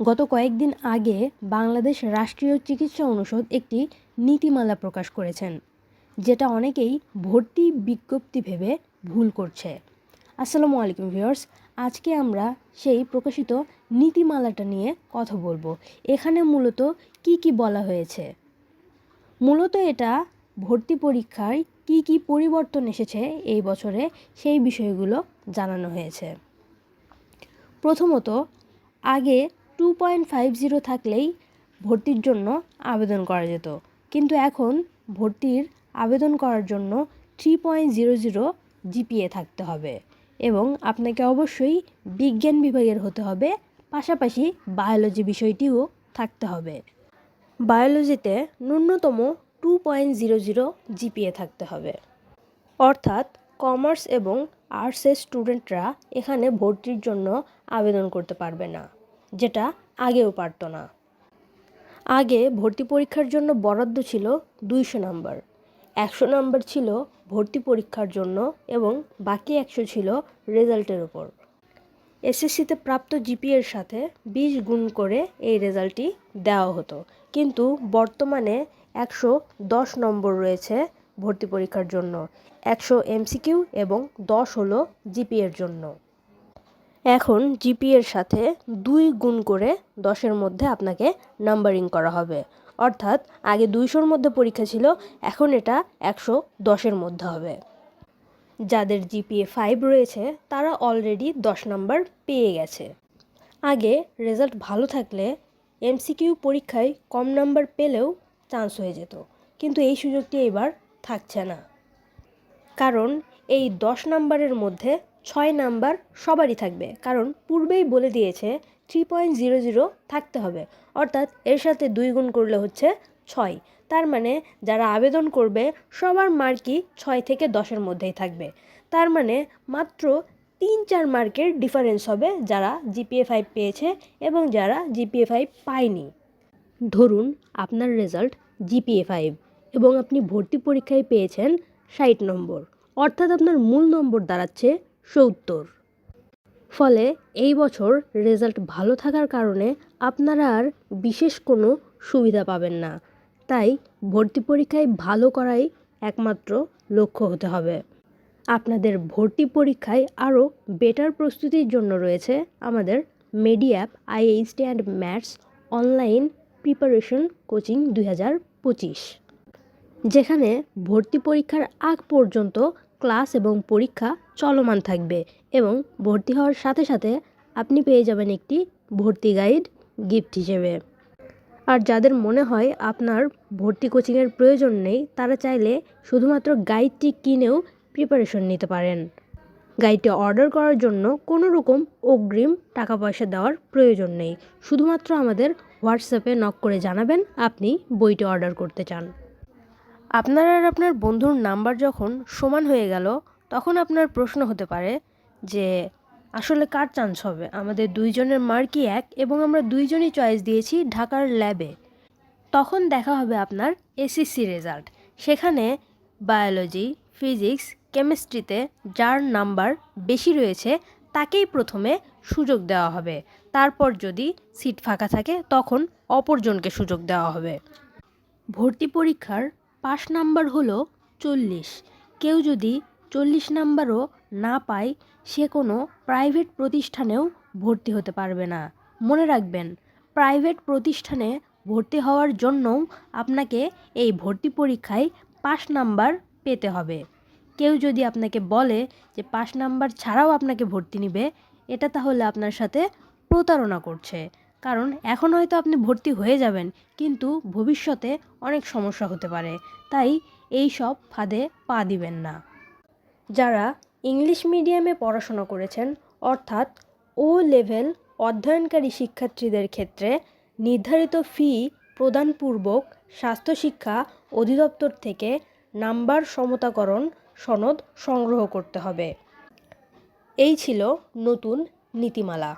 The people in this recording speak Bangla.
গত কয়েকদিন আগে বাংলাদেশ রাষ্ট্রীয় চিকিৎসা অনুষদ একটি নীতিমালা প্রকাশ করেছেন, যেটা অনেকেই ভর্তি বিজ্ঞপ্তি ভেবে ভুল করছে। আসসালামু আলাইকুম ভিউয়ার্স, আজকে আমরা সেই প্রকাশিত নীতিমালাটা নিয়ে কথা বলব। এখানে মূলত কি কি বলা হয়েছে? মূলত এটা ভর্তি পরীক্ষায় কি কি পরিবর্তন এসেছে এই বছরে সেই বিষয়গুলো জানানো হয়েছে। প্রথমত, আগে টু পয়েন্ট ফাইভ জিরো থাকলেই ভর্তির জন্য আবেদন করা যেত। কিন্তু এখন ভর্তির আবেদন করার জন্য three point zero zero GPA থাকতে হবে এবং আপনাকে অবশ্যই বিজ্ঞান বিভাগের হতে হবে, পাশাপাশি বায়োলজি বিষয়টিও থাকতে হবে। বায়োলজিতে ন্যূনতম two point zero zero GPA থাকতে হবে। অর্থাৎ কমার্স এবং আর্টসের স্টুডেন্টরা এখানে ভর্তির জন্য আবেদন করতে পারবে না। যেটা আগেও পারতো না। আগে ভর্তি পরীক্ষার জন্য বরাদ্দ ছিল দুইশো নাম্বার। একশো নাম্বার ছিল ভর্তি পরীক্ষার জন্য এবং বাকি একশো ছিল রেজাল্টের ওপর এসএসসিতে প্রাপ্ত জিপিএর সাথে বিশ গুণ করে এই রেজাল্টটি দেওয়া হতো। কিন্তু বর্তমানে একশো দশ নম্বর রয়েছে ভর্তি পরীক্ষার জন্য। একশো এমসিকিউ এবং দশ হলো জিপিএর জন্য। এখন জিপিএর সাথে দুই গুণ করে দশের মধ্যে আপনাকে নাম্বারিং করা হবে। অর্থাৎ আগে দুইশোর মধ্যে পরীক্ষা ছিল, এখন এটা একশো দশের মধ্যে হবে। যাদের জিপিএ ফাইভ রয়েছে, তারা অলরেডি দশ নাম্বার পেয়ে গেছে। আগে রেজাল্ট ভালো থাকলে এমসিকিউ পরীক্ষায় কম নাম্বার পেলেও চান্স হয়ে যেত, কিন্তু এই সুযোগটি এবার থাকছে না। কারণ এই দশ নাম্বারের মধ্যে ছয় নাম্বার সবারই থাকবে, কারণ পূর্বেই বলে দিয়েছে থ্রি পয়েন্ট জিরো জিরো থাকতে হবে। অর্থাৎ এর সাথে দুই গুণ করলে হচ্ছে ছয়। তার মানে যারা আবেদন করবে, সবার মার্কই ছয় থেকে দশের মধ্যেই থাকবে। তার মানে মাত্র তিন চার মার্কের ডিফারেন্স হবে যারা জিপিএ ফাইভ পেয়েছে এবং যারা জিপিএ ফাইভ পায়নি। ধরুন আপনার রেজাল্ট জিপিএ ফাইভ এবং আপনি ভর্তি পরীক্ষায় পেয়েছেন ষাট নম্বর। অর্থাৎ আপনার মূল নম্বর দাঁড়াচ্ছে সত্তর। ফলে এই বছর রেজাল্ট ভালো থাকার কারণে আপনারা আর বিশেষ কোনো সুবিধা পাবেন না। তাই ভর্তি পরীক্ষায় ভালো করাই একমাত্র লক্ষ্য হতে হবে। আপনাদের ভর্তি পরীক্ষায় আরও বেটার প্রস্তুতির জন্য রয়েছে আমাদের MediApp IHT and maths online preparation coaching দুই হাজার পঁচিশ। যেখানে ভর্তি পরীক্ষার আগ পর্যন্ত ক্লাস এবং পরীক্ষা চলমান থাকবে এবং ভর্তি হওয়ার সাথে সাথে আপনি পেয়ে যাবেন একটি ভর্তি গাইড গিফট হিসেবে। আর যাদের মনে হয় আপনার ভর্তি কোচিংয়ের প্রয়োজন নেই, তারা চাইলে শুধুমাত্র গাইডটি কিনেও প্রিপারেশন নিতে পারেন। গাইডটি অর্ডার করার জন্য কোনো রকম অগ্রিম টাকা পয়সা দেওয়ার প্রয়োজন নেই। শুধুমাত্র আমাদের হোয়াটসঅ্যাপে নক করে জানাবেন, আপনি বইটি অর্ডার করতে চান। আপনার আর আপনার বন্ধুর নাম্বার যখন সমান হয়ে গেল তখন আপনার প্রশ্ন হতে পারে যে, আসলে কার চান্স হবে? আমাদের দুইজনের মার্কই এক? এবং আমরা দুইজনই চয়েস দিয়েছি ঢাকার ল্যাবে তখন দেখা হবে আপনার এসিসি রেজাল্ট সেখানে বায়োলজি ফিজিক্স কেমিস্ট্রিতে যার নাম্বার বেশি রয়েছে, তাকেই প্রথমে সুযোগ দেওয়া হবে। তারপর যদি সিট ফাঁকা থাকে, তখন অপরজনকে সুযোগ দেওয়া হবে। ভর্তি পরীক্ষার পাশ নাম্বার হলো চল্লিশ। কেউ যদি চল্লিশ নাম্বারও না পায় সে কোনো প্রাইভেট প্রতিষ্ঠানেও ভর্তি হতে পারবে না। মনে রাখবেন, প্রাইভেট প্রতিষ্ঠানে ভর্তি হওয়ার জন্যও আপনাকে এই ভর্তি পরীক্ষায় পাশ নাম্বার পেতে হবে। কেউ যদি আপনাকে বলে যে পাশ নাম্বার ছাড়াও আপনাকে ভর্তি নিবে, এটা তাহলে আপনার সাথে প্রতারণা করছে। কারণ এখন হয়তো আপনি ভর্তি হয়ে যাবেন, কিন্তু ভবিষ্যতে অনেক সমস্যা হতে পারে। তাই এই সব ফাঁদে পা দিবেন না। যারা ইংলিশ মিডিয়ামে পড়াশোনা করেছেন, অর্থাৎ ও লেভেল অধ্যয়নকারী শিক্ষার্থীদের ক্ষেত্রে নির্ধারিত ফি প্রদানপূর্বক স্বাস্থ্যশিক্ষা অধিদপ্তর থেকে নাম্বার সমতাকরণ সনদ সংগ্রহ করতে হবে। এই ছিল নতুন নীতিমালা।